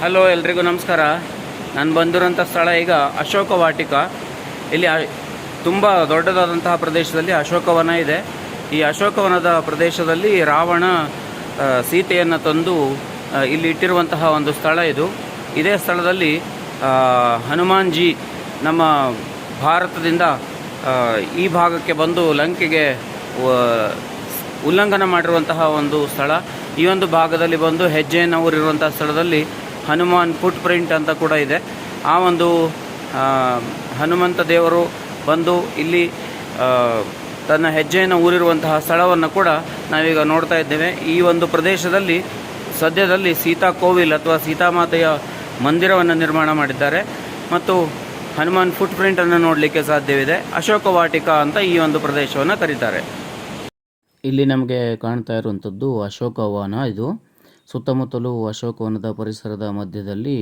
Hello, ಎಲ್ರಿಗೂ ನಮಸ್ಕಾರ. ನಾನು ಬಂದಿರೋಂಥ ಸ್ಥಳ ಈಗ ಅಶೋಕ ವಾಟಿಕ. ಇಲ್ಲಿ ತುಂಬ ದೊಡ್ಡದಾದಂತಹ ಪ್ರದೇಶದಲ್ಲಿ ಅಶೋಕವನ ಇದೆ. ಈ ಅಶೋಕವನದ ಪ್ರದೇಶದಲ್ಲಿ ರಾವಣ ಸೀತೆಯನ್ನು ತಂದು ಇಲ್ಲಿ ಇಟ್ಟಿರುವಂತಹ ಒಂದು ಸ್ಥಳ ಇದು. ಇದೇ ಸ್ಥಳದಲ್ಲಿ ಹನುಮಾನ್ಜಿ ನಮ್ಮ ಭಾರತದಿಂದ ಈ ಭಾಗಕ್ಕೆ ಬಂದು ಲಂಕೆಗೆ ಉಲ್ಲಂಘನ ಮಾಡಿರುವಂತಹ ಒಂದು ಸ್ಥಳ. ಈ ಒಂದು ಭಾಗದಲ್ಲಿ ಬಂದು ಹೆಜ್ಜೆಯನ್ನು ಊರಿರುವಂತಹ ಸ್ಥಳದಲ್ಲಿ ಹನುಮಾನ್ ಫುಟ್ ಪ್ರಿಂಟ್ ಅಂತ ಕೂಡ ಇದೆ. ಆ ಒಂದು ಹನುಮಂತ ದೇವರು ಬಂದು ಇಲ್ಲಿ ತನ್ನ ಹೆಜ್ಜೆಯನ್ನು ಊರಿರುವಂತಹ ಸ್ಥಳವನ್ನು ಕೂಡ ನಾವೀಗ ನೋಡ್ತಾ ಇದ್ದೇವೆ. ಈ ಒಂದು ಪ್ರದೇಶದಲ್ಲಿ, ಸದ್ಯದಲ್ಲಿ ಸೀತಾ ಕೋವಿಲ್ ಅಥವಾ ಸೀತಾಮಾತೆಯ ಮಂದಿರವನ್ನು ನಿರ್ಮಾಣ ಮಾಡಿದ್ದಾರೆ. ಮತ್ತು ಹನುಮಾನ್ ಫುಟ್ ಪ್ರಿಂಟನ್ನು ನೋಡಲಿಕ್ಕೆ ಸಾಧ್ಯವಿದೆ. ಅಶೋಕ ವಾಟಿಕಾ ಅಂತ ಈ ಒಂದು ಪ್ರದೇಶವನ್ನು ಕರೀತಾರೆ. ಇಲ್ಲಿ ನಮಗೆ ಕಾಣ್ತಾ ಇರುವಂಥದ್ದು ಅಶೋಕವನ ಇದು. ಸುತ್ತಮುತ್ತಲೂ ಅಶೋಕವನದ ಪರಿಸರದ ಮಧ್ಯದಲ್ಲಿ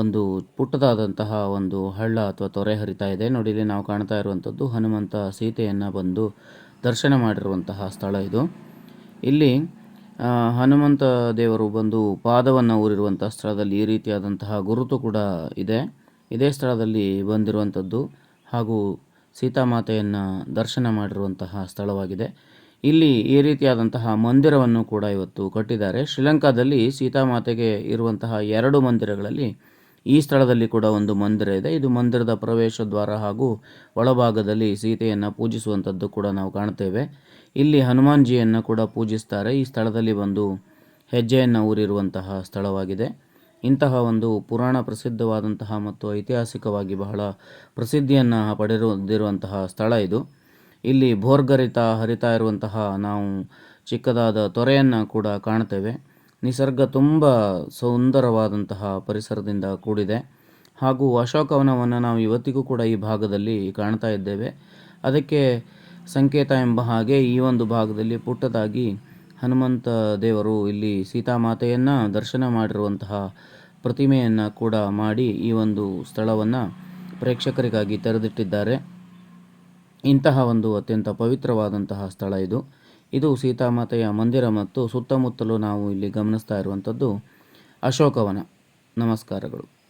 ಒಂದು ಪುಟ್ಟದಾದಂತಹ ಒಂದು ಹಳ್ಳ ಅಥವಾ ತೊರೆ ಹರಿತಾ ಇದೆ. ನೋಡಿ, ಇಲ್ಲಿ ನಾವು ಕಾಣ್ತಾ ಇರುವಂಥದ್ದು ಹನುಮಂತ ಸೀತೆಯನ್ನು ಬಂದು ದರ್ಶನ ಮಾಡಿರುವಂತಹ ಸ್ಥಳ ಇದು. ಇಲ್ಲಿ ಹನುಮಂತ ದೇವರು ಬಂದು ಪಾದವನ್ನು ಊರಿರುವಂಥ ಸ್ಥಳದಲ್ಲಿ ಈ ರೀತಿಯಾದಂತಹ ಗುರುತು ಕೂಡ ಇದೆ. ಇದೇ ಸ್ಥಳದಲ್ಲಿ ಬಂದಿರುವಂಥದ್ದು ಹಾಗೂ ಸೀತಾಮಾತೆಯನ್ನು ದರ್ಶನ ಮಾಡಿರುವಂತಹ ಸ್ಥಳವಾಗಿದೆ. ಇಲ್ಲಿ ಈ ರೀತಿಯಾದಂತಹ ಮಂದಿರವನ್ನು ಕೂಡ ಇವತ್ತು ಕಟ್ಟಿದ್ದಾರೆ. ಶ್ರೀಲಂಕಾದಲ್ಲಿ ಸೀತಾಮಾತೆಗೆ ಇರುವಂತಹ ಎರಡು ಮಂದಿರಗಳಲ್ಲಿ ಈ ಸ್ಥಳದಲ್ಲಿ ಕೂಡ ಒಂದು ಮಂದಿರ ಇದೆ. ಇದು ಮಂದಿರದ ಪ್ರವೇಶ ದ್ವಾರ ಹಾಗೂ ಒಳಭಾಗದಲ್ಲಿ ಸೀತೆಯನ್ನು ಪೂಜಿಸುವಂಥದ್ದು ಕೂಡ ನಾವು ಕಾಣ್ತೇವೆ. ಇಲ್ಲಿ ಹನುಮಾನ್ಜಿಯನ್ನು ಕೂಡ ಪೂಜಿಸ್ತಾರೆ. ಈ ಸ್ಥಳದಲ್ಲಿ ಬಂದು ಹೆಜ್ಜೆಯನ್ನು ಊರಿರುವಂತಹ ಸ್ಥಳವಾಗಿದೆ. ಇಂತಹ ಒಂದು ಪುರಾಣ ಪ್ರಸಿದ್ಧವಾದಂತಹ ಮತ್ತು ಐತಿಹಾಸಿಕವಾಗಿ ಬಹಳ ಪ್ರಸಿದ್ಧಿಯನ್ನು ಪಡೆದಿರುವಂತಹ ಸ್ಥಳ ಇದು. ಇಲ್ಲಿ ಭೋರ್ಗರಿತ ಹರಿತಾ ಇರುವಂತಹ ನಾವು ಚಿಕ್ಕದಾದ ತೊರೆಯನ್ನು ಕೂಡ ಕಾಣ್ತೇವೆ. ನಿಸರ್ಗ ತುಂಬ ಸುಂದರವಾದಂತಹ ಪರಿಸರದಿಂದ ಕೂಡಿದೆ. ಹಾಗೂ ಅಶೋಕವನವನ್ನು ನಾವು ಇವತ್ತಿಗೂ ಕೂಡ ಈ ಭಾಗದಲ್ಲಿ ಕಾಣ್ತಾ ಇದ್ದೇವೆ. ಅದಕ್ಕೆ ಸಂಕೇತ ಎಂಬ ಹಾಗೆ ಈ ಒಂದು ಭಾಗದಲ್ಲಿ ಪುಟ್ಟದಾಗಿ ಹನುಮಂತ ದೇವರು ಇಲ್ಲಿ ಸೀತಾಮಾತೆಯನ್ನು ದರ್ಶನ ಮಾಡಿರುವಂತಹ ಪ್ರತಿಮೆಯನ್ನು ಕೂಡ ಮಾಡಿ ಈ ಒಂದು ಸ್ಥಳವನ್ನು ಪ್ರೇಕ್ಷಕರಿಗಾಗಿ ತೆರೆದಿಟ್ಟಿದ್ದಾರೆ. ಇಂತಹ ಒಂದು ಅತ್ಯಂತ ಪವಿತ್ರವಾದಂತಹ ಸ್ಥಳ ಇದು. ಇದು ಸೀತಾಮಾತೆಯ ಮಂದಿರ ಮತ್ತು ಸುತ್ತಮುತ್ತಲೂ ನಾವು ಇಲ್ಲಿ ಗಮನಿಸ್ತಾ ಇರುವಂಥದ್ದು ಅಶೋಕವನ ನಮಸ್ಕಾರಗಳು.